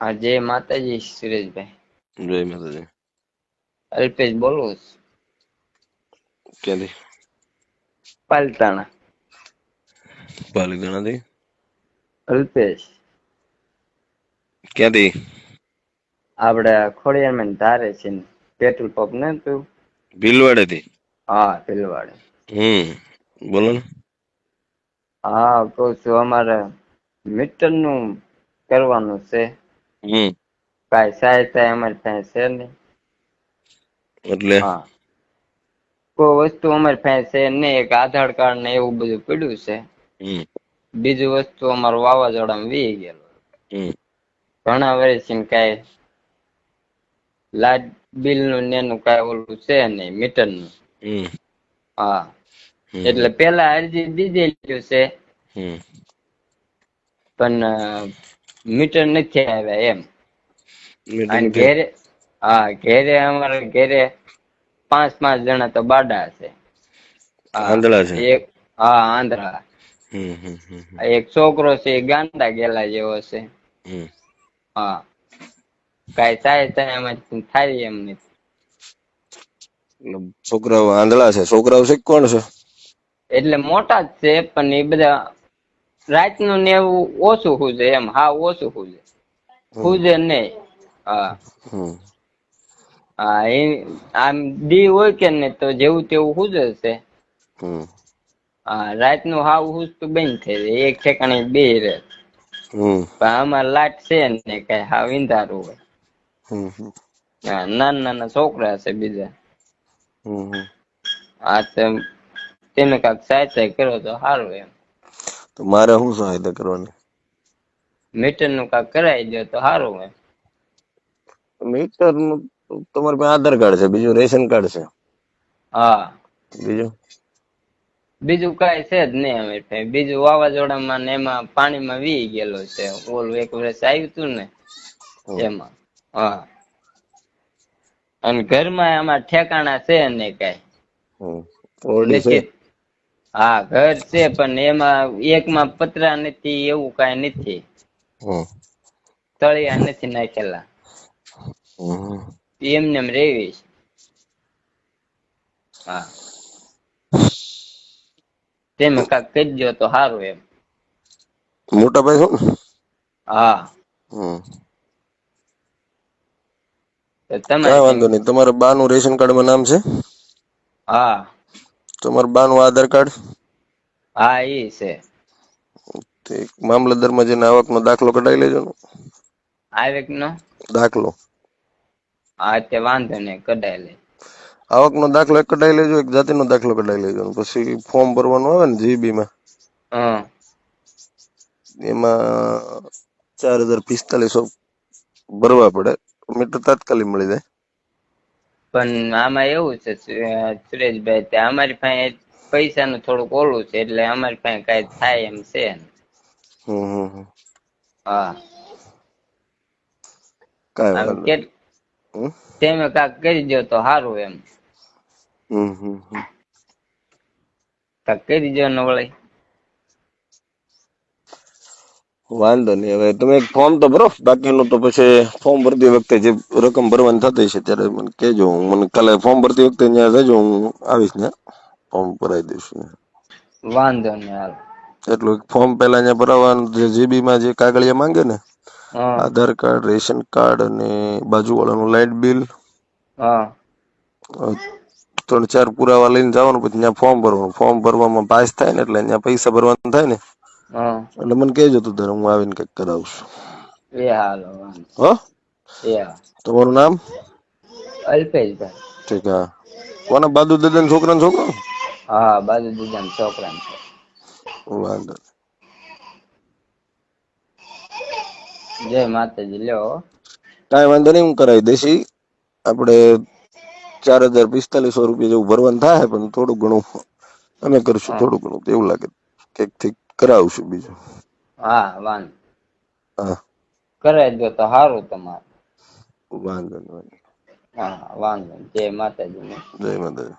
જય માતાજી સુરેશભાઈ. જય માતાજી. અલ્પેશ બોલું. ક્યાંથી? પાલતાણા. પાલીતાણાથી? અલ્પેશ. ક્યાંથી? આપણે ખોડિયારમાં ધારે છે પેટ્રોલ પંપ ને તું ભીલવાડેથી? હા ભીલવાડે. હમ બોલો ને. હા કહું છું અમારે મીટરનું કરવાનું છે. હમ. કાંઈ સહાયતા અમારી પાસે છે નહીં એટલે? હા. કોઈ વસ્તુ અમારી પાસે છે નહીં એક આધાર કાર્ડ ને એવું બધું પડ્યું છે. બીજું વસ્તુ અમારું વાવાઝોડામાં વી ગયેલું. ઘણા વર્ષથી કાંઈ લાઇટ બિલનું ને એનું કાંઈ ઓલું છે નહીં મીટરનું હા. એટલે પેલા અરજી દીધેલી છે. પણ મીટર નથી આવ્યા એમ. અને ઘેરે હા ઘેરે અમારે ઘેરે પાંચ પાંચ જણા તો બાડા છે. આંધળા છે. એક હા આંધળા. એક છોકરો છે ગાંડા ગેલા જેવો છે. હા. કઈ થાય થાય એમાં થાય એમ નથી છોકરાઓ આંધળા છે. છોકરાઓ છે કોણ છે? એટલે મોટા જ છે પણ એ બધા રાતનું ને એવું ઓછું હુજે એમ હા ઓછું હુજે. હુજે નહીં હા. હા એ આમ દી હોય કે ને તો જેવું તેવું હુજે છે હા રાતનું હાવ હુજતું બંધ થઈ જાય એક ઠેકાણે બે રહે. આમાં લાટ છે ને કઈ હાવ ઇંધારું હોય. હા, નાના નાના છોકરા છે બીજા. હા તો તમે કાંઈક સાહેબ કરો તો સારું એમ. તો મારે શું સહાયતા કરવાની? મીટરનું કામ કરાવી દો તો સારું એમ મીટરનું તમારી પાસે આધાર કાર્ડ છે બીજું રેશન કાર્ડ છે. હા. બીજું? બીજું કઈ છે જ નહીં અમે. બીજું વાવાઝોડામાં ને એમાં પાણીમાં વી ગયેલો છે. ઓલું એક વર્ષ આવ્યું હતું ને એમાં. હા. અને ઘરમાં આમાં ઠેકાણા છે ને કઈ. ઓરડી છે? હા ઘર છે પણ એમાં એકમાં પતરા નથી એવું કઈ નથી. તળિયા નથી નાખેલા. એમને એમ રેવી હા. તેમ કાક કહી દો તો સારું એમ. મોટા ભાઈ છો હા. કઈ વાંધો નહીં. તમારા બા નું રેશન કાર્ડમાં નામ છે? હા. તમારું બા નું આધાર કાર્ડ? હા એ છે. ઠીક મામલતદારમાં જઈને આવક નો દાખલો કઢાવી લેજો ને. આવકનો? દાખલો. હા તે વાંધો નહીં કઢાઈ લે. આવકનો દાખલો એક કઢાવી લેજો એક જાતિનો દાખલો કઢાવી લેજો પછી ફોર્મ ભરવાનું આવે ને જીબી માં. હં. એમાં ચાર હજાર પિસ્તાલીસો ભરવા પડે. મીટર તાત્કાલિક મળી જાય. પણ આમાં એવું છે સુરેશભાઈ તે અમારી પાસે પૈસાનું થોડુંક ઓલું છે એટલે અમારી પાસે કઈ થાય એમ છે. હા. તમે કાક કરી દો તો સારું એમ. કાંઈક કરી દો ને વળી. વાંધો નહીં હવે તમે ફોર્મ તો ભરો બાકીનું તો પછી ફોર્મ ભરતી વખતે જે રકમ ભરવાની થતી છે ત્યારે મને કહેજો હું મને કાલે ફોર્મ ભરતી વખતે ત્યાં જજો હું આવીશ ને. ફોર્મ ભરાઈ દઈશું વાંધો નહીં હાલ. એટલું ફોર્મ પેલા અહીંયા ભરાવાનું જે જીબી માં જે કાગળિયા માંગે ને આધાર કાર્ડ રેશન કાર્ડ અને બાજુવાળાનું લાઇટ બિલ. હા. ત્રણ ચાર પુરાવા લઈને જવાનું પછી ત્યાં ફોર્મ ભરવાનું. ફોર્મ ભરવામાં પાસ થાય ને એટલે અહીંયા પૈસા ભરવાનું થાય ને એટલે મને કહેજો તું તારે હું આવીને કંઈક કરાવશું. એ હાલો હો? એ તમારું નામ? અલ્પેશભાઈ. ઠીક હા. કોના બાદુ દાદા છોકરા છોકરો? હા બાજુ દીધા છોકરા વાંધો જય માતાજી લ્યો. કાંઈ વાંધો નહીં હું કરાવી દઈશ. આપણે ચાર હજાર પિસ્તાલીસો રૂપિયા જેવું ભરવાનું થાય પણ થોડું ઘણું અમે કરશું થોડું ઘણું એવું લાગે કંઈકથી કરાવશું બીજું. હા વાંધો. હા. કરાવી દો તો સારું તમારે. વાંધો નહીં હા વાંધો. જય માતાજી જય માતાજી.